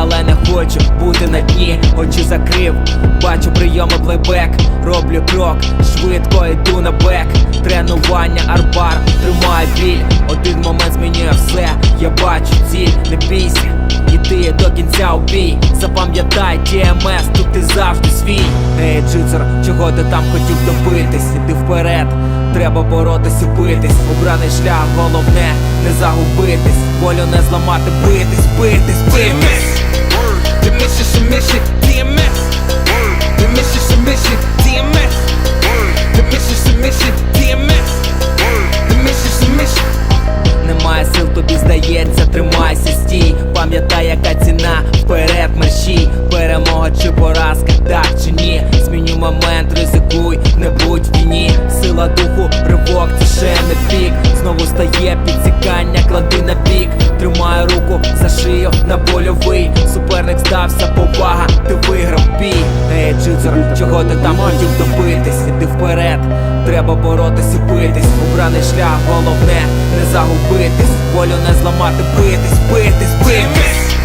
але не хочу бути на дні, очі закрив, бачу прийоми плейбек, роблю крок, швидко йду на бек, тренування, арбар, тримаю біль, один момент змінює все, я бачу ціль, не бійся. Іди до кінця у бій, запам'ятай, TMS, тут ти завжди свій. Ей, джицер, чого ти там хотів добитись? Іди вперед, треба боротись і битись. Обраний шлях, головне не загубитись, волю не зламати, битись, битись, битись. The mission submission, DMS. The mission submission, DMS. The mission submission, DMS. The mission submission. Немає сил, тобі здається, тримайся, стій. Пам'ятай, яка ціна, вперед мерщій Перемога чи поразка, Знову підсікання, клади на бік. Тримаю руку за шию на польовий. Суперник здався, повага, ти виграв бій. Ей, джитсер, чого ти там хотів добитись? Іди вперед, треба боротись і битись. Убраний шлях, головне не загубитись, волю не зламати, битись, битись, битись.